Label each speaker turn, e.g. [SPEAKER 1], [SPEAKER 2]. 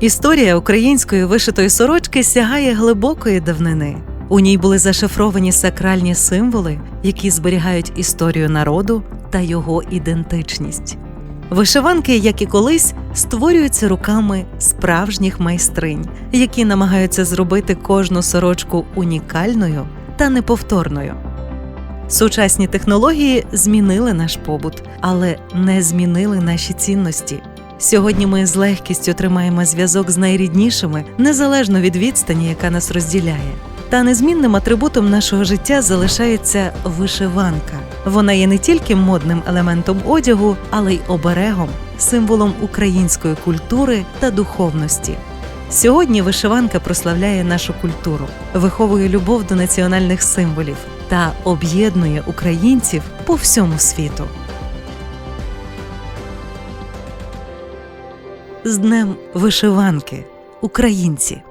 [SPEAKER 1] Історія української вишитої сорочки сягає глибокої давнини. У ній були зашифровані сакральні символи, які зберігають історію народу та його ідентичність. Вишиванки, як і колись, створюються руками справжніх майстринь, які намагаються зробити кожну сорочку унікальною та неповторною. Сучасні технології змінили наш побут, але не змінили наші цінності. Сьогодні ми з легкістю тримаємо зв'язок з найріднішими, незалежно від відстані, яка нас розділяє. Та незмінним атрибутом нашого життя залишається вишиванка. Вона є не тільки модним елементом одягу, але й оберегом, символом української культури та духовності. Сьогодні вишиванка прославляє нашу культуру, виховує любов до національних символів та об'єднує українців по всьому світу. З Днем вишиванки, українці!